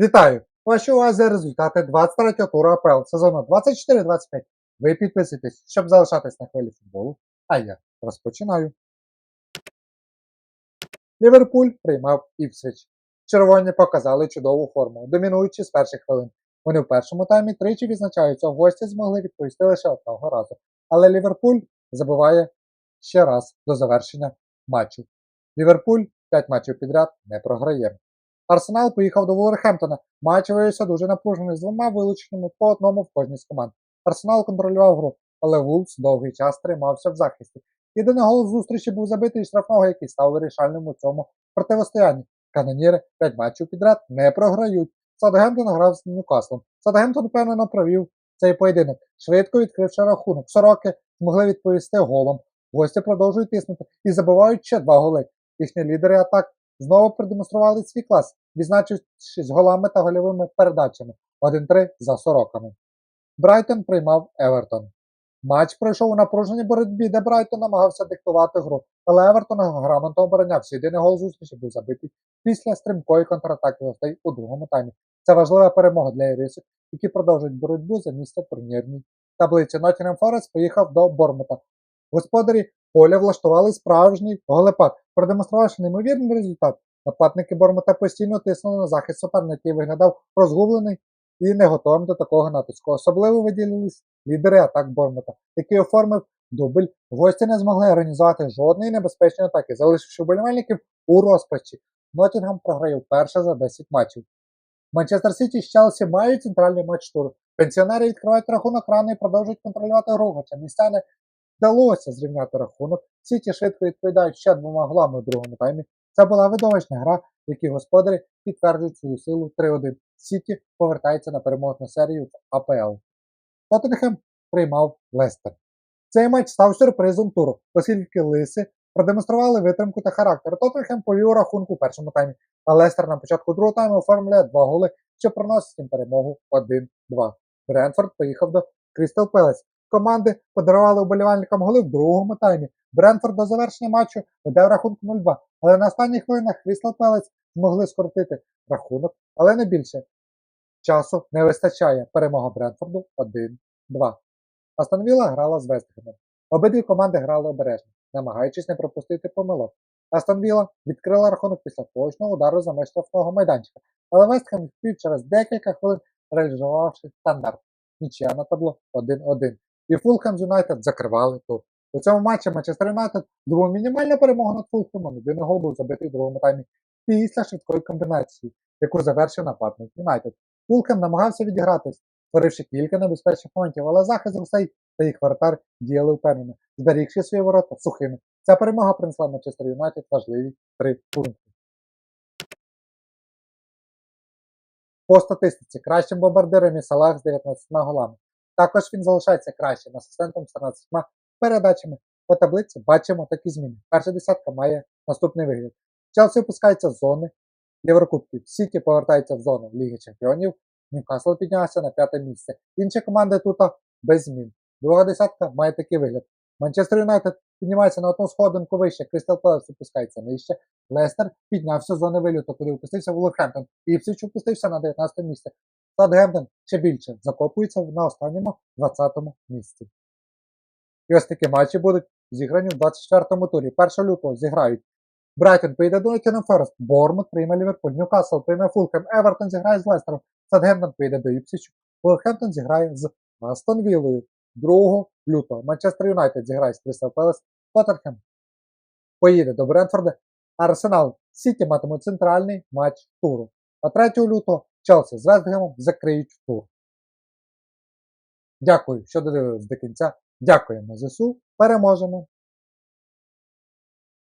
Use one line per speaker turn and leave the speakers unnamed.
Вітаю! Ваші увазі результати 23-го туру АПЛ сезону 24-25. Ви підписуйтесь, щоб залишатись на хвилі футболу. А я розпочинаю. Ліверпуль приймав Іпсвіч. Червоні показали чудову форму, домінуючи з перших хвилин. Вони в першому таймі тричі відзначаються, гості змогли відповісти лише одного разу. Але Ліверпуль забиває ще раз до завершення матчу. Ліверпуль 5 матчів підряд не програє. Арсенал поїхав до Вулверхемптона. Матч виявився дуже напружений з двома вилученнями по одному в кожній з команд. Арсенал контролював гру, але Вулфс довгий час тримався в захисті. Єдиний гол зустрічі був забитий штрафного, який став вирішальним у цьому противостоянні. Каноніри 5 матчів підряд не програють. Саутгемптон грав з Ньюкаслом. Саутгемптон впевнено провів цей поєдинок, швидко відкривши рахунок. Сороки змогли відповісти голом. Гості продовжують тиснути і забивають ще два голи. Їхні лідери атак знову продемонстрували свій клас, відзначившись голами та гольовими передачами 1-3 за сороками. Брайтон приймав Евертон. Матч пройшов у напруженій боротьбі, де Брайтон намагався диктувати гру, але Евертон грамотно оборонявся. Єдиний гол зустрічі був забитий після стрімкої контратаки гостей у другому таймі. Це важлива перемога для ірисів, які продовжують боротьбу за місце турнірній таблиці. Ноттінгем Форест поїхав до Бормута. Господарі поля влаштували справжній голепад, продемонструвавши неймовірний результат. Нападники Бормута постійно тиснули на захист суперника, який виглядав розгублений і не готовим до такого натиску. Особливо виділились лідери атак Бормута, який оформив дубль. Гості не змогли організувати жодної небезпечної атаки, залишивши вболівальників у розпачі. Ноттінгем програє вперше за 10 матчів. Манчестер Сіті з Челсі мають центральний матч туру. Пенсіонери відкривають рахунок рано і продовжують контролювати гру, хоча містяни вдалося зрівняти рахунок. Сіті швидко відповідають ще двома голами у другому таймі. Це була видовищна гра, в якій господарі підтверджують свою силу 3-1. Сіті повертається на переможну серію в АПЛ. Тоттенхем приймав Лестер. Цей матч став сюрпризом туру, оскільки лиси продемонстрували витримку та характер. Тоттенхем повів рахунку у першому таймі, а Лестер на початку другого тайму оформлює два голи, що приносить їм перемогу 1-2. Брентфорд поїхав до Крістал Пелес. Команди подарували уболівальникам голи в другому таймі. Брентфорд до завершення матчу веде в рахунку 0-2, але на останніх хвилинах Крістал Пелес змогли скоротити рахунок, але не більше. Часу не вистачає. Перемога Брентфорду 1-2. Астон Вілла грала з Вестгемом. Обидві команди грали обережно, намагаючись не пропустити помилок. Астон Вілла відкрила рахунок після точного удару за меж штрафного майданчика, але Вестхем впів через декілька хвилин реалізувавши стандарт. Нічия на табло 1-1. І Фулхем з Юнайтед закривали тур. У цьому матчі Манчестер Юнайтед здобув мінімальну перемогу над Фулхемом. Єдиний гол був забитий в другому таймі після швидкої комбінації, яку завершив нападник Юнайтед. Фулхем намагався відігратись, створивши кілька небезпечних моментів, але захист гостей та їх воротар діяли впевнено, зберігши свої ворота сухими. Ця перемога принесла Манчестер Юнайтед важливі три пункти. По статистиці кращим бомбардиром є Салах з 19 голами. Також він залишається кращим асистентом з 13 передачами. По таблиці бачимо такі зміни. Перша десятка має наступний вигляд. Челсі опускається з зони Єврокубків. Сіті повертається в зону Ліги Чемпіонів. Ньюкасл піднявся на п'яте місце. Інші команди тут без змін. Друга десятка має такий вигляд. Манчестер Юнайтед піднімається на одну сходинку вище, Кристал Пелес опускається нижче. Лестер піднявся з зони вилюту, куди опустився Вулверхемптон. Іпсвіч опустився на 19 місце. Саутгемптон ще більше закопується на останньому 20-му місці. І ось такі матчі будуть зіграні в 24-му турі. 1 лютого зіграють Брайтон поїде до Ноттінгем Форест, Бормут прийме Ліверпуль, Ньюкасл прийме Фулхем, Евертон зіграє з Лестером, Саутгемптон поїде до Іпсічу, Вулверхемптон зіграє з Астон Віллою 2 лютого. Манчестер Юнайтед зіграє з Кристал Пелес, Тоттенхем поїде до Брентфорда, Арсенал Сіті матимуть центральний матч туру. А 3 лютого Челсі з Вестгемом закриють тур. Дякую, що додивились до кінця. Дякуємо ЗСУ. Переможемо!